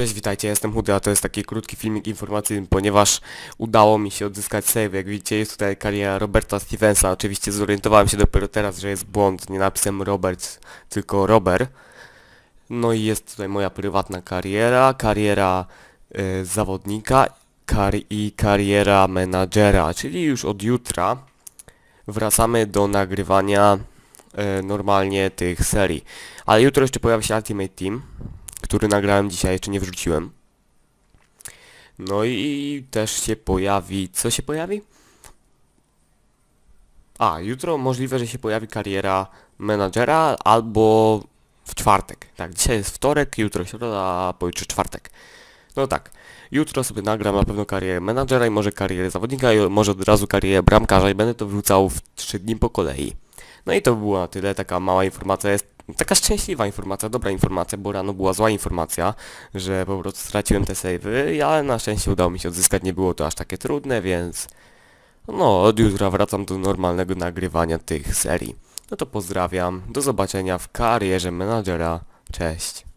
Cześć, witajcie, jestem Hudy, a to jest taki krótki filmik informacyjny, ponieważ udało mi się odzyskać save. Jak widzicie jest tutaj kariera Roberta Stevensa. Oczywiście zorientowałem się dopiero teraz, że jest błąd, nie napisem Robert, tylko Robert. No i jest tutaj moja prywatna kariera, kariera y, zawodnika kar i kariera menadżera, czyli już od jutra wracamy do nagrywania y, normalnie tych serii. Ale jutro jeszcze pojawi się Ultimate Team, który nagrałem dzisiaj, jeszcze nie wrzuciłem. No i też się pojawi... Co się pojawi? A, jutro możliwe, że się pojawi kariera menadżera albo w czwartek. Tak, dzisiaj jest wtorek, jutro środa, pojutrze czwartek. No tak, jutro sobie nagram na pewno karierę menadżera i może karierę zawodnika i może od razu karierę bramkarza i będę to wrzucał w 3 dni po kolei. No i to było na tyle, taka mała informacja jest, taka szczęśliwa informacja, dobra informacja, bo rano była zła informacja, że po prostu straciłem te savey, ale na szczęście udało mi się odzyskać, nie było to aż takie trudne, więc no od jutra wracam do normalnego nagrywania tych serii. No to pozdrawiam, do zobaczenia w karierze menadżera, cześć.